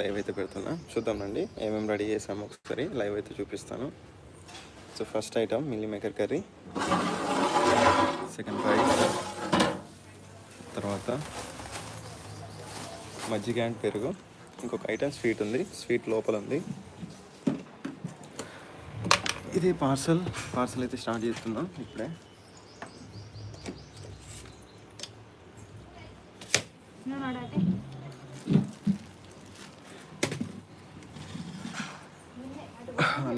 Live అయితే పెడుతున్నా. చూద్దామండి ఏమేమి రెడీ చేసాము ఒకసారి లైవ్ అయితే చూపిస్తాను. So first item meal maker curry. Second rice తర్వాత మజ్జిగ అండ్ పెరుగు. ఇంకొక ఐటమ్ స్వీట్ ఉంది. స్వీట్ లోపల ఉంది. ఇది పార్సల్. పార్సల్ అయితే స్టార్ట్ చేస్తున్నాం ఇప్పుడే.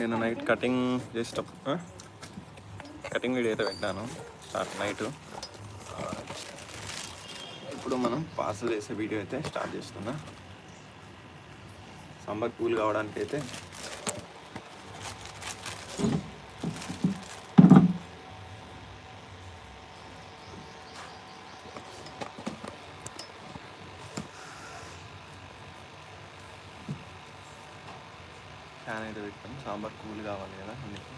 నేను నైట్ కటింగ్ చేసేటప్పుడు కటింగ్ వీడియో అయితే పెట్టాను స్టార్ట్ నైట్. ఇప్పుడు మనం పార్సల్ చేసే వీడియో అయితే స్టార్ట్ చేస్తున్నా. సాంబార్ కూల్ కావడానికి అయితే సాంబార్ కూల్ కావాలి కదా అందుకే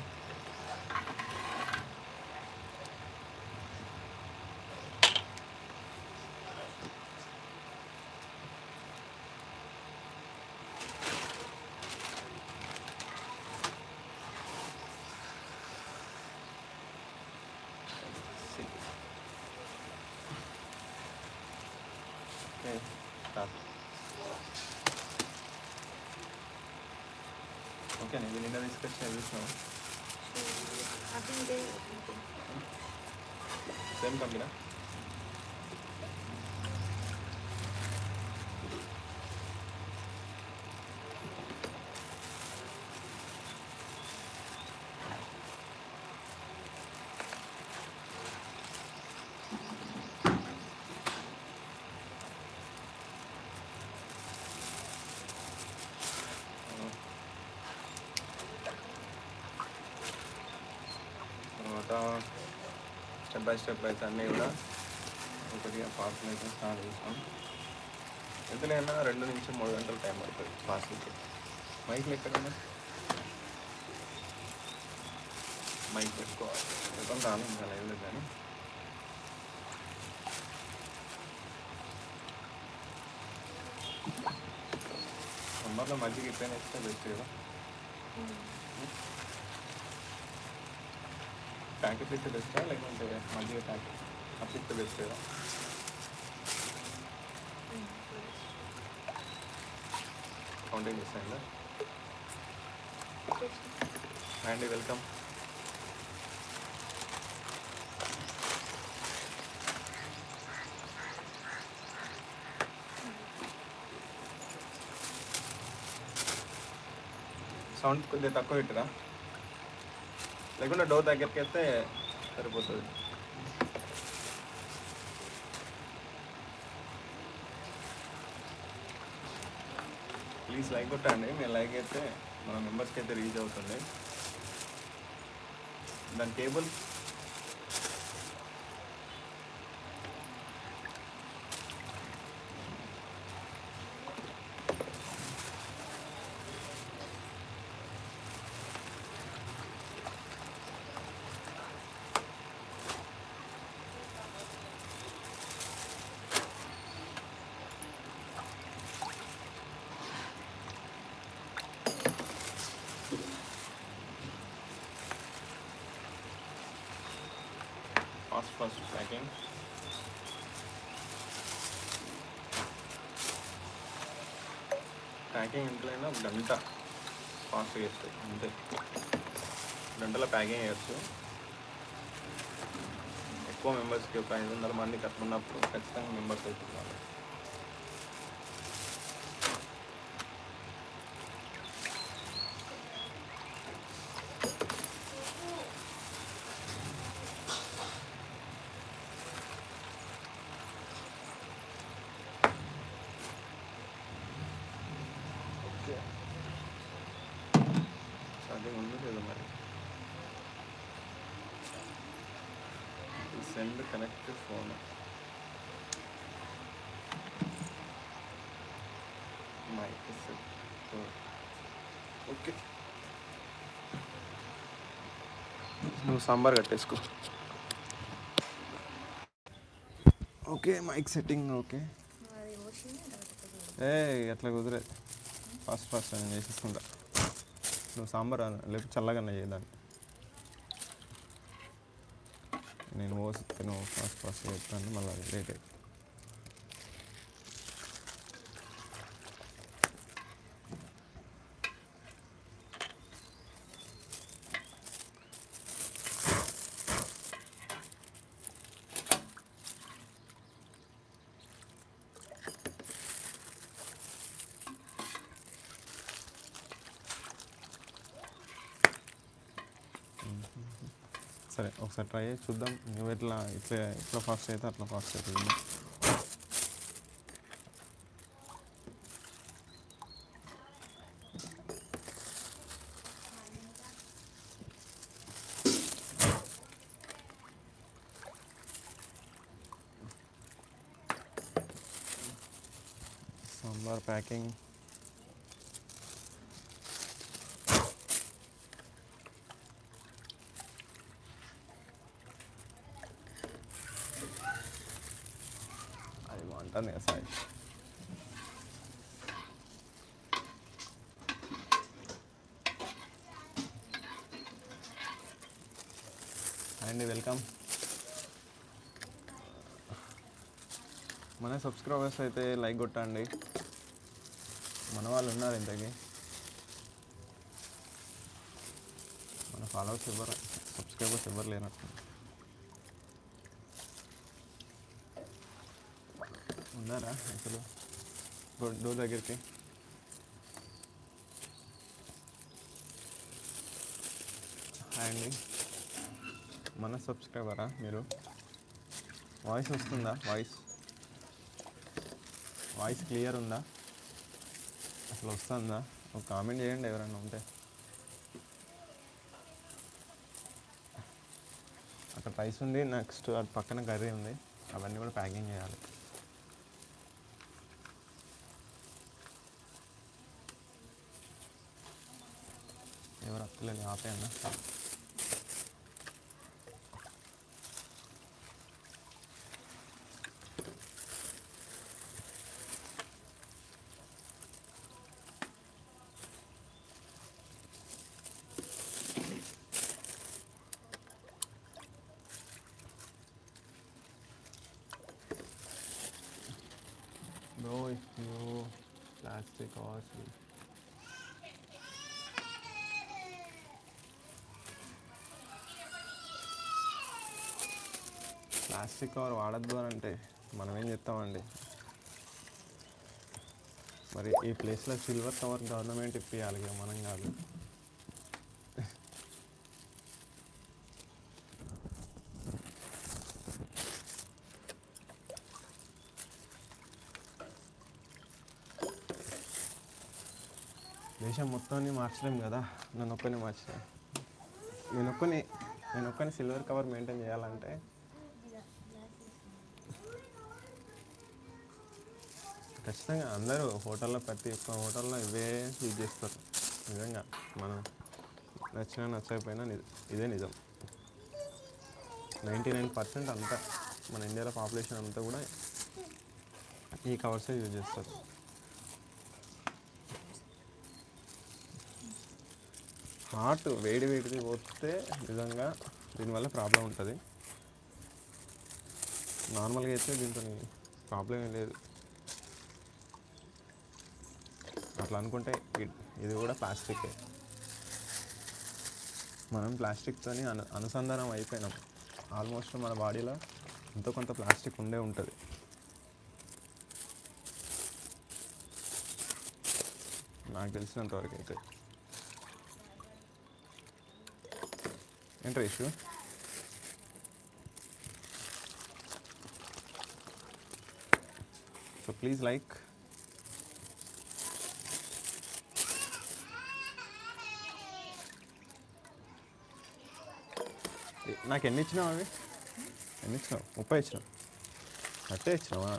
ఓకే స్టార్ట్ ఓకే నేను నిన్న తీసుకొచ్చిన చూసినావు సేమ్ కంపెనీ తర్వాత స్టెప్ బై స్టెప్ అయితే అన్నీ కూడా ఒకటి పార్సల్ అయితే స్టార్ట్ చేసాం ఎంతనైనా రెండు నుంచి మూడు గంటలు టైం పడుతుంది పార్సల్కి మైక్ ఎక్కడైనా మైక్ పెట్టుకోవాలి. ఎక్కడ రాను ఇంకా లైవ్లో కానీ. సమ్మర్లో మజ్జిగ ఎప్పుడైనా ఇస్తే బెస్ట్ కదా. ప్యాకెట్ ఇస్తే బెస్టా? లేకుంటే మజ్జిగ ప్యాకెట్ అప్పుడు ఇస్తే బెస్ట్ కదా. కౌంటింగ్ చేస్తాను అండి వెల్కమ్ సౌండ్ కొద్దిగా తక్కువ పెట్టరా? లేకుండా డోర్ దగ్గరికి వెళ్తే సరిపోతుంది. ప్లీజ్ లైక్ కొట్టండి మీరు లైక్ అయితే మన మెంబర్స్కి అయితే రీచ్ అవుతుంది. దాని table fast fast packing packing ఎంతైనా ఒక గంట ఫాస్ట్ చేస్తాయి అంతే. గంటలో ప్యాకింగ్ చేయొచ్చు. ఎక్కువ మెంబర్స్కి ఒక ఐదు వందల మందికి అట్లా ఖచ్చితంగా మెంబర్స్ అవుతున్నారు ఓకే స్టార్టింగ్ ఉంది లేదు మరి send connect phone mike okay నువ్వు సాంబార్ కట్టేసుకో. ఓకే మైక్ సెట్టింగ్ ఓకే ఏ అట్లా కుదరదు ఫాస్ట్ ఫాస్ట్ నేను చేసేసుకుంటా. నువ్వు సాంబార్ లేకపోతే చల్లగా చేయదాన్ని నేను పోసి నువ్వు ఫాస్ట్ ఫాస్ట్ చెప్తాను మళ్ళీ లేట్ అయ్యి సరే ఒకసారి ట్రై చేసి చూద్దాం. నువ్వు ఎట్లా ఇట్లా ఎట్లా ఫాస్ట్ అయితే అట్లా ఫాస్ట్ అవుతుంది సాంబార్ ప్యాకింగ్ అది బాగుంటుంది కదా సాయి అండి వెల్కమ్. మన సబ్స్క్రైబర్స్ అయితే లైక్ కొట్టండి. మన వాళ్ళు ఉన్నారు ఇంతకీ. మన ఫాలోవర్స్ ఎవరు సబ్స్క్రైబర్స్ ఎవరు లేనట్టు. ఉన్నారా అసలు? డోర్- డోర్ దగ్గరికి. హాయ్ అండి. మన సబ్స్క్రైబరా మీరు? వాయిస్ వస్తుందా? వాయిస్ వాయిస్ క్లియర్ ఉందా? అసలు వస్తుందా? ఒక కామెంట్ చేయండి ఎవరైనా ఉంటే. అక్కడ రైస్ ఉంది నెక్స్ట్ అటు పక్కన కర్రీ ఉంది. అవన్నీ కూడా ప్యాకింగ్ చేయాలి. ఎవరు అత్తలేదు ఆపే Bro, plastic ప్లాస్టిక్ కవర్ వాడద్దు అని అంటే మనం ఏం చెప్తామండి? మరి ఈ ప్లేస్లో సిల్వర్ కవర్ గవర్నమెంట్ ఇప్పియాలి మనం కాదు. ప్రపంచం మొత్తాన్ని మార్చలేం కదా? నన్ను ఒక్కనే మార్చలేం నేను ఒక్కని నేను ఒక్కని సిల్వర్ కవర్ మెయింటైన్ చేయాలంటే? ఖచ్చితంగా అందరూ హోటల్లో ప్రతి ఒక్క హోటల్లో ఇవే యూజ్ చేస్తారు. నిజంగా మనం నచ్చినా నచ్చకపోయినా ని- ఇదే నిజం. నైంటీ నైన్ పర్సెంట్ అంతా మన ఇండియాలో పాపులేషన్ అంతా కూడా ఈ కవర్సే యూజ్ చేస్తారు. హాట్ వేడి వేడిది పోతే నిజంగా దీనివల్ల ప్రాబ్లం ఉంటుంది. నార్మల్గా అయితే దీంతో ప్రాబ్లం ఏం లేదు. అట్లా అనుకుంటే ఇది కూడా ప్లాస్టికే. మనం ప్లాస్టిక్తో అను అనుసంధానం అయిపోయినాం. ఆల్మోస్ట్ మన బాడీలో ఎంతో కొంత ప్లాస్టిక్ ఉండే ఉంటుంది. నాకు తెలిసినంతవరకు అయితే ఏంట్రా ఇష్యూ సో ప్లీజ్ లైక్ నాకు ఎన్ని ఇచ్చినావు అవి ఎన్ని ఇచ్చినావు ముప్పై ఇచ్చినావు అట్టే ఇచ్చినావా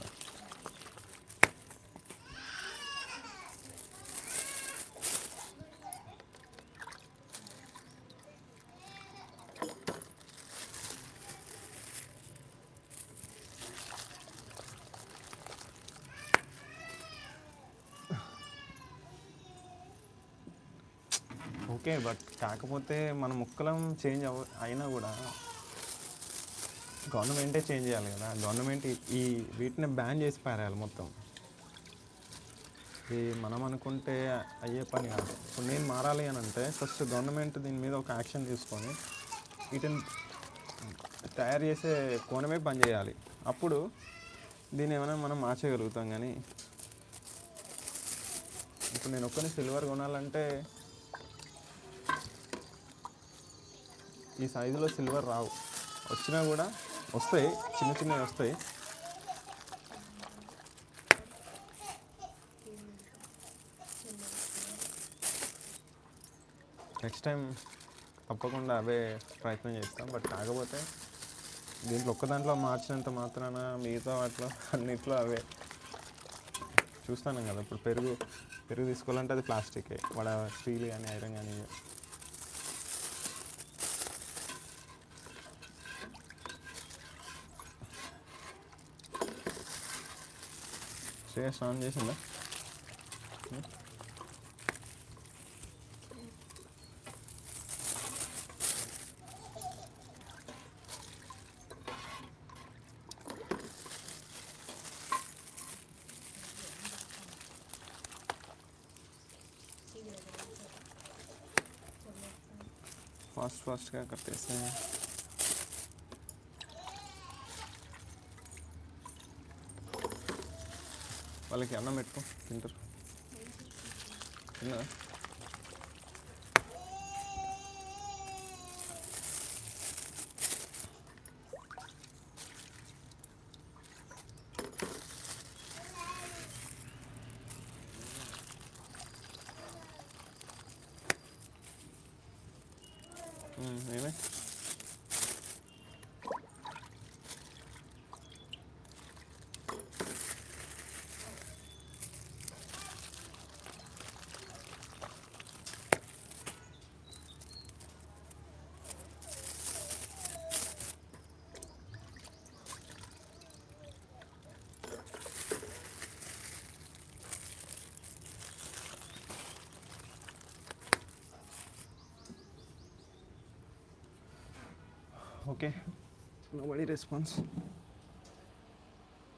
ఓకే బట్ కాకపోతే మన ముక్కలం చేంజ్ అవ అయినా కూడా గవర్నమెంటే చేంజ్ చేయాలి కదా. గవర్నమెంట్ ఈ- వీటిని బ్యాన్ చేసి పారేయాలి మొత్తం. ఇది మనం అనుకుంటే అయ్యే పని కాదు. ఇప్పుడు నేను మారాలి అని అంటే ఫస్ట్ గవర్నమెంట్ దీని మీద ఒక యాక్షన్ తీసుకొని వీటిని తయారు చేసే కోణమే పని చేయాలి. అప్పుడు దీన్ని ఏమైనా మనం మార్చగలుగుతాం కానీ ఇప్పుడు నేను ఒక్కని సిల్వర్ కొనాలంటే ఈ సైజులో సిల్వర్ రావు. వచ్చినా కూడా వస్తాయి చిన్న చిన్నవి వస్తాయి. నెక్స్ట్ టైం తప్పకుండా అవే ప్రయత్నం చేస్తాం. బట్ కాకపోతే దీంట్లో ఒక్క దాంట్లో మార్చినంత మాత్రాన మిగతా వాటిలో అన్నిట్లో అవే. చూస్తాను కదా ఇప్పుడు పెరుగు పెరుగు తీసుకోవాలంటే అది ప్లాస్టికే. వాడ స్టీల్ కానీ ఐరన్ కానీ 아안 되신다. फास्ट फास्ट क्या करते हैं వాళ్ళకి అన్నం పెట్టుకో తింటారు తిన్నా ఏమే Okay. Nobody responds.